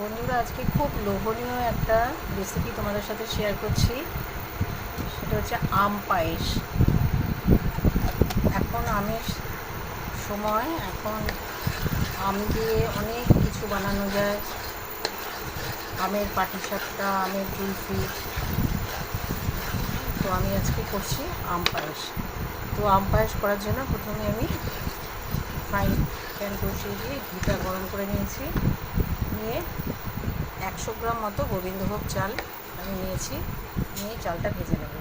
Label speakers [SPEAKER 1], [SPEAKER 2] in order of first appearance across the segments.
[SPEAKER 1] বন্ধুরা, আজকে খুব লোভনীয় একটা রেসিপি তোমাদের সাথে শেয়ার করছি। সেটা হচ্ছে আম পায়েস। এখন আমের সময়, এখন আম দিয়ে অনেক কিছু বানানো যায়। আমের পাটিসাপটা, আমের কুলফি। তো আমি আজকে করছি আম পায়েস। তো আম পায়েস করার জন্য প্রথমে আমি ফ্রাই প্যান বসিয়ে দিয়ে ঘিটা গরম করে নিয়েছি। নিয়ে একশো গ্রাম মতো গোবিন্দভোগ চাল আমি নিয়েছি। নিয়ে চালটা ভেজে নেব।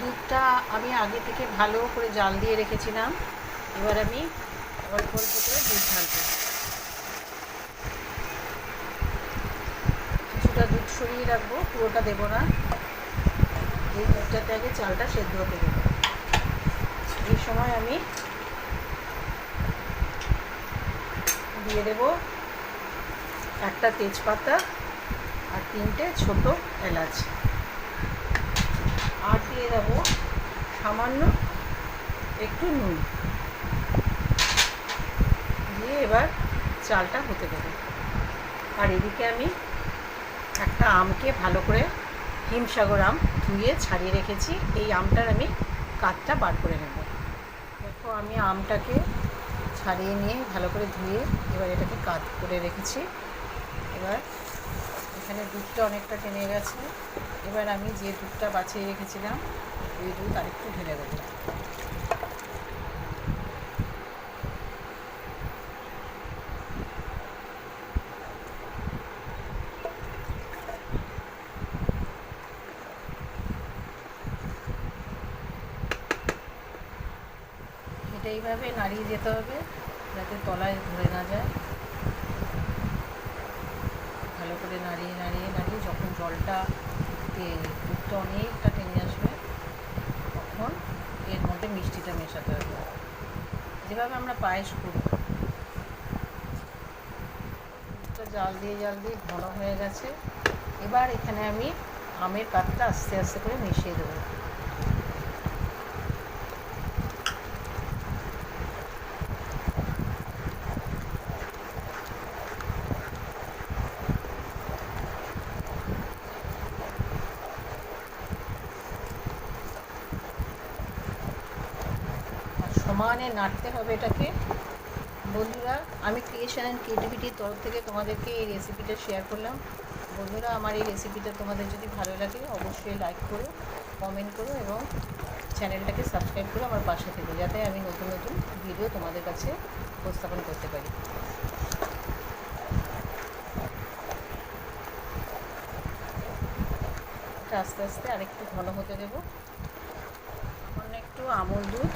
[SPEAKER 1] দুধটা আমি আগে থেকে ভালো করে জাল দিয়ে রেখেছিলাম। এবার আমি অল্প অল্প করে দুধ ঢালবো। কিছুটা দুধ সরিয়ে রাখব, পুরোটা দেবো না। এই দুধটাতে আগে চালটা সেদ্ধ হতে দেবো। এই সময় আমি দিয়ে দেব একটা তেজপাতা আর তিনটে ছোট এলাচ। আর দিয়ে দেব সামান্য একটু নুন। দিয়ে এবার চালটা হতে দেবো। আর এদিকে আমি একটা আমকে ভালো করে হিমসাগর আম ধুয়ে ছাড়িয়ে রেখেছি। এই আমটার আমি কাঠটা বার করে নেব। দেখো, আমি আমটাকে ছাড়িয়ে নিয়ে ভালো করে ধুয়ে এবার এটাকে কাত করে রেখেছি। এবার এখানে দুধটা অনেকটা টেনে গেছে। এবার আমি যে দুধটা বাঁচিয়ে রেখেছিলাম, ওই দুধ আরেকটু ঢেলে দেবো। এইভাবে নাড়িয়ে যেতে হবে যাতে তলায় ধরে না যায়। ভালো করে নাড়িয়ে নাড়িয়ে নাড়িয়ে যখন জলটা দুধটা অনেকটা টেনে আসবে, তখন এর মধ্যে মিষ্টিটা মেশাতে হবে। যেভাবে আমরা পায়েস করি। দুধটা জাল দিয়ে জাল দিয়ে ঘন হয়ে গেছে। এবার এখানে আমি আমের কাঠটা আস্তে আস্তে করে মিশিয়ে দেবো। সমানে নাড়তে হবে এটাকে। বন্ধুরা, আমি ক্রিয়েশন অ্যান্ড ক্রিয়েটিভিটির তরফ থেকে তোমাদেরকে এই রেসিপিটা শেয়ার করলাম। বন্ধুরা, আমার এই রেসিপিটা তোমাদের যদি ভালো লাগে, অবশ্যই লাইক করো কমেন্ট করো এবং চ্যানেলটাকে সাবস্ক্রাইব করো আমার পাশে থেকে, যাতে আমি নতুন নতুন ভিডিও তোমাদের কাছে উপস্থাপন করতে পারি। আস্তে আস্তে আরেকটু ঘন হতে দেবো। সামান্য একটু আমুল দুধ।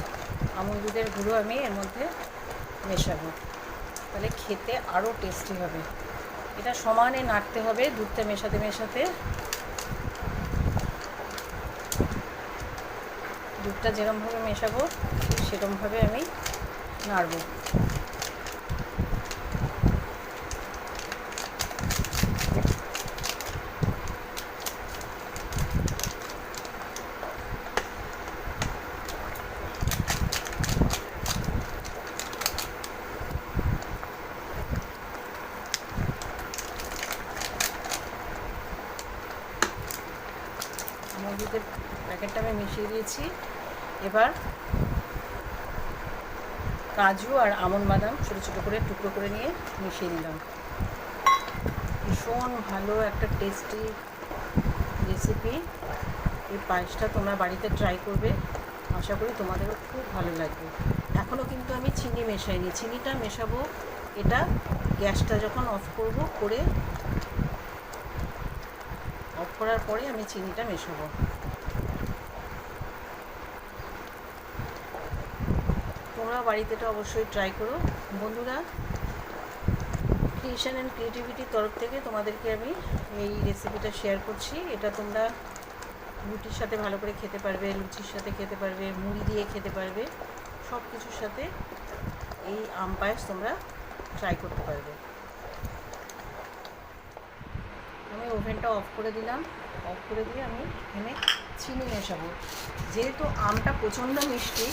[SPEAKER 1] আমুল দুধের গুঁড়ো আমি এর মধ্যে মেশাবো। তাহলে খেতে আরও টেস্টি হবে। এটা সমানে নাড়তে হবে, দুধটা মেশাতে মেশাতে। দুধটা যেরমভাবে মেশাবো, সেরমভাবে আমি নাড়বো। মজুদের প্যাকেটটা আমি মিশিয়ে দিয়েছি। এবার কাজু আর আমন বাদাম ছোটো ছোটো করে টুকরো করে নিয়ে মিশিয়ে নিলাম। ভীষণ ভালো একটা টেস্টি রেসিপি এই পায়েসটা তোমরা বাড়িতে ট্রাই করবে। আশা করি তোমাদেরও খুব ভালো লাগবে। এখনও কিন্তু আমি চিনি মেশাইনি। চিনিটা মেশাবো, এটা গ্যাসটা যখন অফ করব, করে করার পরে আমি চিনিটা মেশাবো। তোমরা বাড়িতে এটা অবশ্যই ট্রাই করো। বন্ধুরা ক্রিয়েশন অ্যান্ড ক্রিয়েটিভিটির তরফ থেকে তোমাদেরকে আমি এই রেসিপিটা শেয়ার করছি। এটা তোমরা রুটির সাথে ভালো করে খেতে পারবে, লুচির সাথে খেতে পারবে, মুড়ি দিয়ে খেতে পারবে। সব কিছুর সাথে এই আম পায়েস তোমরা ট্রাই করতে পারবে। আমি ওভেনটা অফ করে দিলাম। অফ করে দিয়ে আমি এখানে চিনি মেশাবো। যেহেতু আমটা প্রচণ্ড মিষ্টি,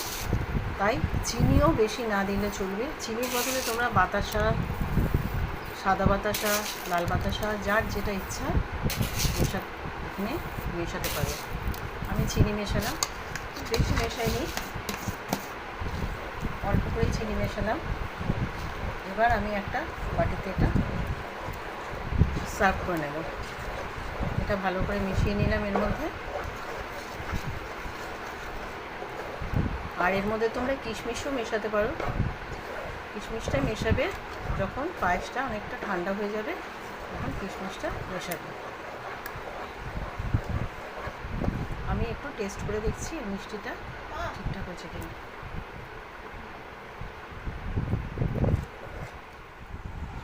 [SPEAKER 1] তাই চিনিও বেশি না দিলে চলবে। চিনির বদলে তোমরা বাতাসা, সাদা বাতাসা, লাল বাতাসা, যার যেটা ইচ্ছা মেশা, এখানে মেশাতে পারো। আমি চিনি মেশালাম, বেশি মেশাইনি। অল্প করেই চিনি মেশালাম। এবার আমি একটা বাটিতে এটা সার্ভ করে নেব। এটা ভালো করে মিশিয়ে নিলাম এর মধ্যে। আর এর মধ্যে তোমরা কিশমিশও মেশাতে পারো। কিশমিশটা মেশাবে যখন পায়েসটা অনেকটা ঠান্ডা হয়ে যাবে, তখন কিশমিশটা মেশাবে। আমি একটু টেস্ট করে দেখছি মিষ্টিটা ঠিকঠাক হচ্ছে কিনা।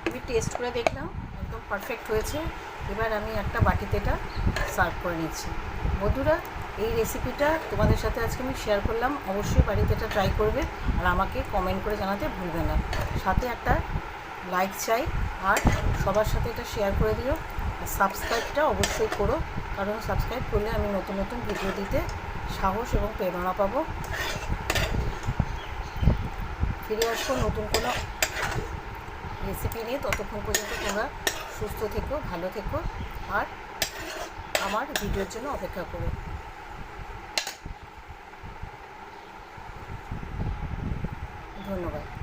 [SPEAKER 1] আমি টেস্ট করে দেখলাম। পারফেক্ট হয়েছে। এবার আমি একটা বাটিতে এটা সার্ভ করে নিচ্ছি। বন্ধুরা, এই রেসিপিটা তোমাদের সাথে আজকে আমি শেয়ার করলাম। অবশ্যই বাড়িতে এটা ট্রাই করবে আর আমাকে কমেন্ট করে জানাতে ভুলবে না। সাথে একটা লাইক চাই আর সবার সাথে এটা শেয়ার করে দিও। আর সাবস্ক্রাইবটা অবশ্যই করো। কারণ সাবস্ক্রাইব করলে আমি নতুন নতুন ভিডিও দিতে সাহস এবং প্রেরণা পাবো। ফিরে আসব নতুন কোনো রেসিপি নিয়ে। ততক্ষণ পর্যন্ত তোমরা সুস্থ থেকো ভালো থেকো আর আমার ভিডিওর জন্য অপেক্ষা করো। ধন্যবাদ।